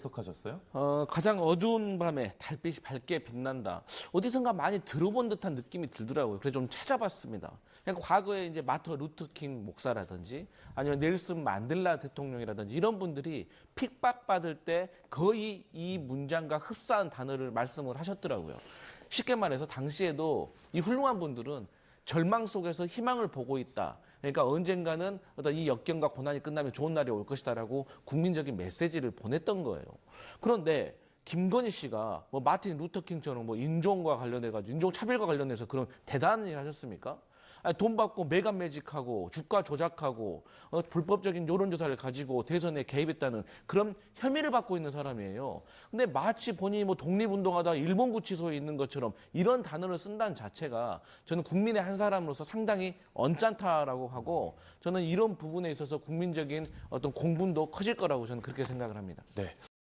해석하셨어요? 어, 가장 어두운 밤에 달빛이 밝게 빛난다. 어디선가 많이 들어본 듯한 느낌이 들더라고요. 그래서 좀 찾아봤습니다. 그러니까 과거에 이제 마터 루트킹 목사라든지 아니면 넬슨 만델라 대통령이라든지 이런 분들이 핍박받을 때 거의 이 문장과 흡사한 단어를 말씀을 하셨더라고요. 쉽게 말해서 당시에도 이 훌륭한 분들은 절망 속에서 희망을 보고 있다. 그러니까 언젠가는 어떤 이 역경과 고난이 끝나면 좋은 날이 올 것이다라고 국민적인 메시지를 보냈던 거예요. 그런데 김건희 씨가 뭐 마틴 루터킹처럼 뭐 인종과 관련해 가지고 인종 차별과 관련해서 그런 대단한 일 하셨습니까? 돈 받고 매간 매직하고 주가 조작하고 어, 불법적인 여론조사를 가지고 대선에 개입했다는 그런 혐의를 받고 있는 사람이에요. 근데 마치 본인이 뭐 독립운동하다 일본 구치소에 있는 것처럼 이런 단어를 쓴다는 자체가 저는 국민의 한 사람으로서 상당히 언짢다라고 하고 저는 이런 부분에 있어서 국민적인 어떤 공분도 커질 거라고 저는 그렇게 생각을 합니다. 네.